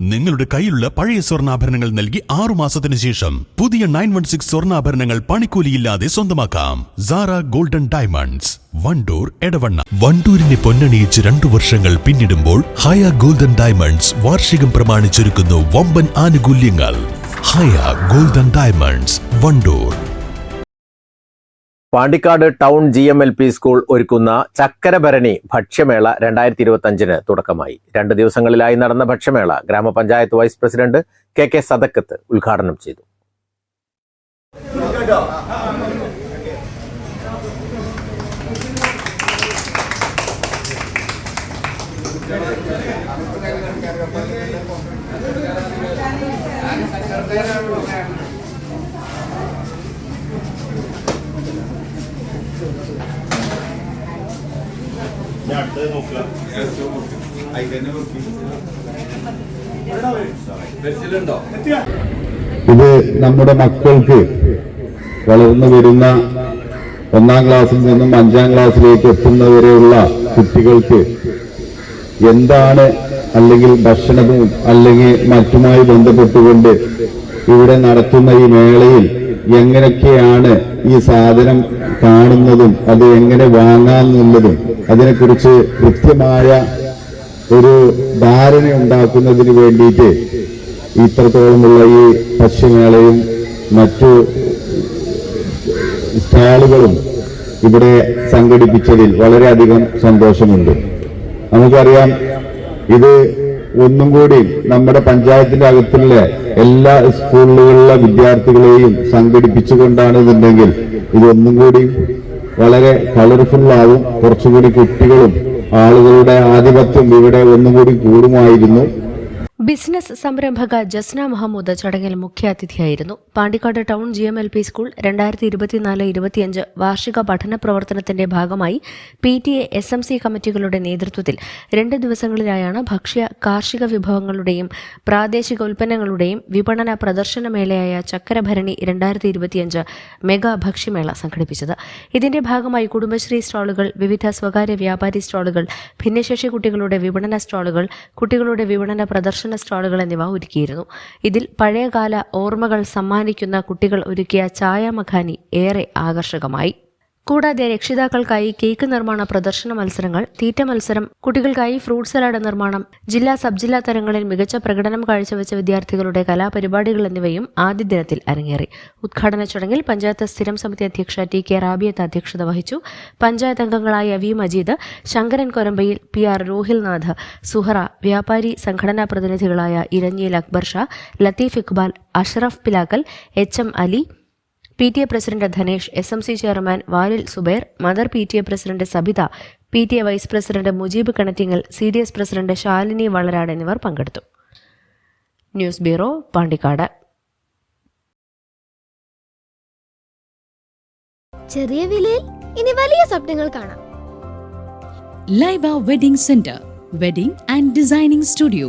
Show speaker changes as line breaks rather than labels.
നിങ്ങളുടെ കയ്യിലുള്ള പഴയ സ്വർണാഭരണങ്ങൾ നൽകി ആറു മാസത്തിന് ശേഷം പുതിയ നയൻ വൺ സിക്സ് സ്വർണാഭരണങ്ങൾ പണിക്കൂലിയില്ലാതെ സ്വന്തമാക്കാം. Sara golden diamonds Wandoor Edavanna. വണ്ടൂരിനെ പൊന്നണിയിച്ച് രണ്ടു വർഷങ്ങൾ പിന്നിടുമ്പോൾ ഹയ ഗോൾഡൻ ഡയമണ്ട്സ് വാർഷികം പ്രമാണിച്ചൊരുക്കുന്നു വമ്പൻ ആനുകൂല്യങ്ങൾ. Haya golden diamonds Wandoor.
Pandikkad town G M L P school ഒരുക്കുന്ന ചക്കരഭരണി ഭക്ഷ്യമേള രണ്ടായിരത്തി ഇരുപത്തി അഞ്ചിന് തുടക്കമായി. രണ്ട് ദിവസങ്ങളിലായി നടന്ന ഭക്ഷ്യമേള ഗ്രാമപഞ്ചായത്ത് vice president K K Sadakkath ഉദ്ഘാടനം ചെയ്തു.
ഇത് നമ്മുടെ മക്കൾക്ക് വളർന്നു വരുന്ന ഒന്നാം ക്ലാസ്സിൽ നിന്നും അഞ്ചാം ക്ലാസ്സിലേക്ക് എത്തുന്നവരെയുള്ള കുട്ടികൾക്ക് എന്താണ് അല്ലെങ്കിൽ ഭക്ഷണവും അല്ലെങ്കിൽ മറ്റുമായി ബന്ധപ്പെട്ടുകൊണ്ട് ഇവിടെ നടത്തുന്ന ഈ മേളയിൽ എങ്ങനെയൊക്കെയാണ് ഈ സാധനം കാണുന്നതും അത് എങ്ങനെ വാങ്ങാമെന്നുള്ളതും അതിനെക്കുറിച്ച് കൃത്യമായ ഒരു ധാരണ ഉണ്ടാക്കുന്നതിന് വേണ്ടിയിട്ട് ഇത്രത്തോളമുള്ള ഈ ഭക്ഷ്യമേളയും മറ്റു സ്റ്റാളുകളും ഇവിടെ സംഘടിപ്പിച്ചതിൽ വളരെയധികം സന്തോഷമുണ്ട്. നമുക്കറിയാം ഇത് ഒന്നും കൂടി നമ്മുടെ പഞ്ചായത്തിന്റെ അകത്തുള്ള എല്ലാ സ്കൂളുകളിലെ വിദ്യാർത്ഥികളെയും സംഘടിപ്പിച്ചുകൊണ്ടാണ് ഇതുണ്ടെങ്കിൽ ഇതൊന്നും കൂടി വളരെ കളർഫുൾ ആവും കുറച്ചുകൂടി കുട്ടികളും ആളുകളുടെ ആധിപത്യം ഇവിടെ ഒന്നും കൂടി കൂടുമായിരുന്നു.
ബിസിനസ് സംരംഭക ജസ്ന മഹമ്മൂദ് ചടങ്ങിൽ മുഖ്യാതിഥിയായിരുന്നു. Pandikkad town G M L P school രണ്ടായിരത്തി ഇരുപത്തിനാല് ഇരുപത്തിയഞ്ച് വാർഷിക പഠന പ്രവർത്തനത്തിന്റെ ഭാഗമായി P T A S M C കമ്മിറ്റികളുടെ നേതൃത്വത്തിൽ രണ്ട് ദിവസങ്ങളിലായാണ് ഭക്ഷ്യ കാർഷിക വിഭവങ്ങളുടെയും പ്രാദേശിക ഉൽപ്പന്നങ്ങളുടെയും വിപണന പ്രദർശനമേളയായ ചക്കരഭരണി രണ്ടായിരത്തി ഇരുപത്തിയഞ്ച് മെഗാ ഭക്ഷ്യമേള സംഘടിപ്പിച്ചത്. ഇതിന്റെ ഭാഗമായി കുടുംബശ്രീ സ്റ്റാളുകൾ വിവിധ സ്വകാര്യ വ്യാപാരി സ്റ്റാളുകൾ ഭിന്നശേഷി കുട്ടികളുടെ വിപണന സ്റ്റാളുകൾ കുട്ടികളുടെ വിപണന പ്രദർശന സ്റ്റാളുകൾ എന്നിവ ഒരുക്കിയിരുന്നു. ഇതിൽ പഴയകാല ഓർമ്മകൾ സമ്മാനിക്കുന്ന കുട്ടികൾ ഒരുക്കിയ ചായ മഖാനി ഏറെ ആകർഷകമായി. കൂടാതെ രക്ഷിതാക്കൾക്കായി കേക്ക് നിർമ്മാണ പ്രദർശന മത്സരങ്ങൾ തീറ്റ മത്സരം കുട്ടികൾക്കായി ഫ്രൂട്ട് സലാഡ് നിർമ്മാണം ജില്ലാ സബ് ജില്ലാ തലങ്ങളിൽ മികച്ച പ്രകടനം കാഴ്ചവെച്ച വിദ്യാർത്ഥികളുടെ കലാപരിപാടികൾ എന്നിവയും ആദ്യ ദിനത്തിൽ അരങ്ങേറി. ഉദ്ഘാടന ചടങ്ങിൽ പഞ്ചായത്ത് സ്ഥിരം സമിതി അധ്യക്ഷ ടി കെ റാബിയത്ത് അധ്യക്ഷത വഹിച്ചു. പഞ്ചായത്ത് അംഗങ്ങളായ V Majeed Sankaran Korambayil P R Rohilnath Suhara വ്യാപാരി സംഘടനാ പ്രതിനിധികളായ Eranjiyil Akbar Sha Latheef Iqbal Ashraf Pilakkal H M Ali P T A president Dhanesh S M C chairman Valil Subair mother P T A president Sabitha P T A vice president Mujeeb Kanattingal C D S president Shalini Valarad എന്നിവർ പങ്കെടുത്തു. News bureau പാണ്ടിക്കാട്.
ചെറിയ വിലയിൽ ഇനി വലിയ സ്വപ്നങ്ങൾ കാണാം.
Laiba wedding centre wedding and designing studio